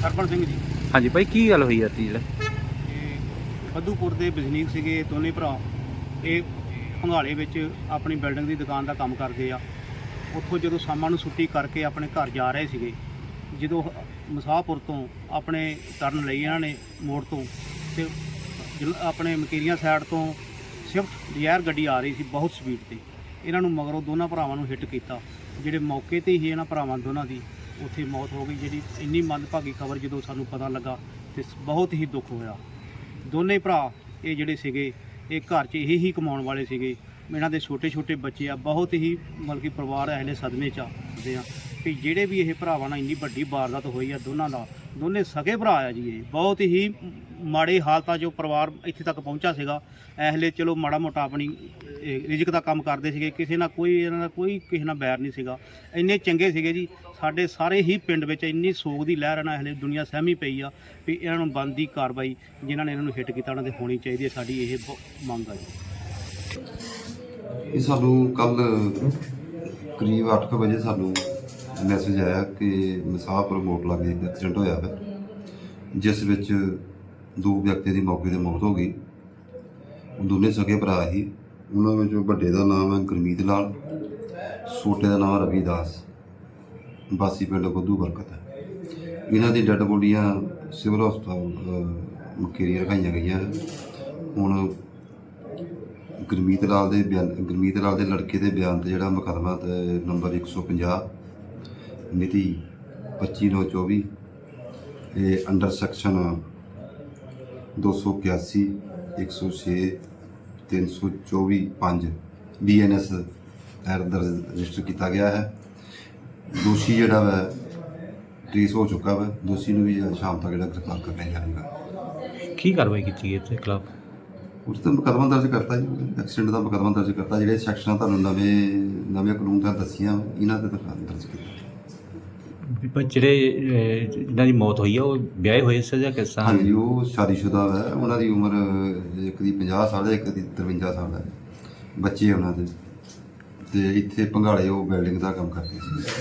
ਸਰਪਣ ਸਿੰਘ ਜੀ। ਹਾਂਜੀ ਭਾਈ ਕੀ ਗੱਲ ਹੋਈ ਆ ਤੀ ਜਿਹੜਾ? ਇਹ ਬੱਦੂਪੁਰ ਦੇ ਵਸਨੀਕ ਸੀਗੇ ਦੋਨੇ ਭਰਾ। ਇਹ ਭੰਗਾਲੇ ਵਿੱਚ ਆਪਣੀ ਬਿਲਡਿੰਗ ਦੀ ਦੁਕਾਨ ਦਾ ਕੰਮ ਕਰਦੇ ਆ। ਉੱਥੋਂ ਜਦੋਂ ਸ਼ਾਮਾਂ ਨੂੰ ਛੁੱਟੀ ਕਰਕੇ ਆਪਣੇ ਘਰ ਜਾ ਰਹੇ ਸੀਗੇ ਜਦੋਂ ਮਸਾਹਪੁਰ ਤੋਂ ਆਪਣੇ ਟਰਨ ਲਈ ਇਹਨਾਂ ਨੇ ਮੋੜ ਤੋਂ ਤੇ ਜਲ- ਆਪਣੇ ਮਕੇਰੀਆਂ ਸਾਈਡ ਤੋਂ ਸਵਿਫਟ ਡਿਜ਼ਾਇਰ ਗੱਡੀ ਆ ਰਹੀ ਸੀ ਬਹੁਤ ਸਪੀਡ ਤੇ। ਇਹਨਾਂ ਨੂੰ ਮਗਰੋਂ ਦੋਨਾਂ ਭਰਾਵਾਂ ਨੂੰ ਹਿੱਟ ਕੀਤਾ ਜਿਹੜੇ ਮੌਕੇ ਤੇ ਹੀ ਇਹਨਾਂ ਭਰਾਵਾਂ ਦੋਨਾਂ ਦੀ ਉੱਥੇ ਮੌਤ ਹੋ ਗਈ, ਜਿਹੜੀ ਇੰਨੀ ਮੰਦਭਾਗੀ ਖਬਰ ਜਦੋਂ ਸਾਨੂੰ ਪਤਾ ਲੱਗਾ ਤੇ ਬਹੁਤ ਹੀ ਦੁੱਖ ਹੋਇਆ। ਦੋਨੇ ਭਰਾ ਇਹ ਜਿਹੜੇ ਸੀਗੇ, ਇਹ ਘਰ 'ਚ ਇਹੀ ਹੀ ਕਮਾਉਣ ਵਾਲੇ ਸੀਗੇ। ਇਹਨਾਂ ਦੇ ਛੋਟੇ ਛੋਟੇ ਬੱਚੇ ਆ, ਬਹੁਤ ਹੀ ਮਤਲਬ ਕਿ ਪਰਿਵਾਰ ਆ ਐਲੇ ਸਦਮੇ 'ਚ ਆਦੇ ਆ। ਕਿ ਜਿਹੜੇ ਵੀ ਇਹ ਭਰਾਵਾਂ ਨਾਲ ਇੰਨੀ ਵੱਡੀ ਵਾਰਦਾਤ ਹੋਈ ਆ ਦੋਨਾਂ ਦਾ, ਦੋਨੇ ਸਗੇ ਭਰਾ ਆ ਜੀ ਇਹ, ਬਹੁਤ ਹੀ ਮਾੜੇ ਹਾਲਤਾਂ 'ਚੋਂ ਪਰਿਵਾਰ ਇੱਥੇ ਤੱਕ ਪਹੁੰਚਾ ਸੀਗਾ। ਐਹਲੇ ਚਲੋ ਮਾੜਾ ਮੋਟਾ ਆਪਣੀ ਰਿਜ਼ਕ ਦਾ ਕੰਮ ਕਰਦੇ ਸੀਗੇ। ਕਿਸੇ ਨਾਲ ਕੋਈ, ਇਹਨਾਂ ਦਾ ਕੋਈ ਕਿਸੇ ਨਾਲ ਬੈਰ ਨਹੀਂ ਸੀਗਾ। ਇੰਨੇ ਚੰਗੇ ਸੀਗੇ ਜੀ। ਸਾਡੇ ਸਾਰੇ ਹੀ ਪਿੰਡ ਵਿੱਚ ਇੰਨੀ ਸੋਗ ਦੀ ਲਹਿਰ ਨਾਲ ਹਲੇ ਦੁਨੀਆ ਸਹਿਮੀ ਪਈ ਆ ਵੀ ਇਹਨਾਂ ਨੂੰ ਬੰਦੀ ਕਾਰਵਾਈ ਜਿਨ੍ਹਾਂ ਨੇ ਇਹਨਾਂ ਨੂੰ ਹਿੱਟ ਕੀਤਾ, ਉਹਨਾਂ 'ਤੇ ਹੋਣੀ ਚਾਹੀਦੀ ਹੈ ਸਾਡੀ ਇਹ ਬ- ਮੰਗ ਆ ਜੀ। ਇਹ ਸਾਨੂੰ ਕੱਲ ਕਰੀਬ 8:00 ਵਜੇ ਸਾਨੂੰ ਮੈਸੇਜ ਆਇਆ ਕਿ ਮਸਾਹਪੁਰ ਮੋਟ ਲਾਗੇ ਐਕਸੀਡੈਂਟ ਹੋਇਆ ਹੈ ਜਿਸ ਵਿੱਚ ਦੋ ਵਿਅਕਤੀ ਦੀ ਮੌਕੇ ਤੇ ਮੌਤ ਹੋ ਗਈ। ਉਹ ਦੋਨੇ ਸਕੇ ਭਰਾ ਸੀ ਉਹਨਾਂ ਵਿੱਚੋਂ ਵੱਡੇ ਦਾ ਨਾਮ ਹੈ ਗੁਰਮੀਤ ਲਾਲ ਛੋਟੇ ਦਾ ਨਾਮ ਰਵੀਦਾਸ ਬਾਸੀ ਪਿੰਡ ਬੱਧੂ ਬਰਕਤ ਹੈ। ਇਹਨਾਂ ਦੀ ਡੈੱਡ ਬੋਡੀਆਂ ਸਿਵਲ ਹਸਪਤਾਲ ਅਹ, ਰਖਾਈਆਂ ਗਈਆਂ ਹੁਣ ਗੁਰਮੀਤ ਲਾਲ ਦੇ ਬਿਆਨ ਗੁਰਮੀਤ ਲਾਲ ਦੇ ਲੜਕੇ ਦੇ ਬਿਆਨ ਤੇ ਜਿਹੜਾ ਮੁਕੱਦਮਾ ਤੇ ਨੰਬਰ 150 ਮਿਤੀ 25/9/24 ਇਹ ਅੰਡਰ ਸੈਕਸ਼ਨ 281 106 324 5 ਬੀਐਨਐਸ ਦਰਜ ਰਜਿਸਟਰ ਕੀਤਾ ਗਿਆ ਹੈ। ਦੋਸ਼ੀ ਜਿਹੜਾ ਵਾ ਟ੍ਰੇਸ ਹੋ ਚੁੱਕਾ ਵਾ। ਦੋਸ਼ੀ ਨੂੰ ਵੀ ਸ਼ਾਮ ਤੱਕ ਜਿਹੜਾ ਗ੍ਰਿਫਤਾਰ ਕਰ ਲਿਆ ਕੀ ਕਾਰਵਾਈ ਕੀਤੀ ਗਈ ਇਸ ਖਿਲਾਫ? ਉਸ ਤੇ ਮੁਕੱਦਮਾ ਦਰਜ ਕਰਤਾ ਜੀ। ਐਕਸੀਡੈਂਟ ਦਾ ਮੁਕੱਦਮਾ ਦਰਜ ਕਰਤਾ। ਜਿਹੜੇ ਸੈਕਸ਼ਨਾਂ ਤੁਹਾਨੂੰ ਨਵੇਂ ਨਵੇਂ ਕਾਨੂੰਨ ਦਾ ਦੱਸੀਆਂ ਇਹਨਾਂ ਤੇ ਤਾਂ ਦਰਜ ਕੀਤਾ। ਵੀ ਜਿਹੜੇ ਅਹ, ਜਿਨ੍ਹਾਂ ਦੀ ਮੌਤ ਹੋਈ ਆ ਉਹ ਵਿਆਹੇ ਹੋਏ ਸੀ ਜਾਂ ਕਿਸ ਤਰ੍ਹਾਂ? ਹਾਂਜੀ ਉਹ ਸ਼ਾਦੀशुदा ਹੈ ਉਹਨਾਂ ਦੀ ਉਮਰ ਇੱਕ ਦੀ 50 ਸਾਲ ਹੈ ਇੱਕ ਦੀ 53 ਸਾਲ ਹੈ। ਬੱਚੇ ਉਹਨਾਂ ਦੇ। ਤੇ ਇੱਥੇ ਭੰਗਾਲੇ ਉਹ ਬਿਲਡਿੰਗ ਦਾ ਕੰਮ ਕਰਦੇ ਸੀ।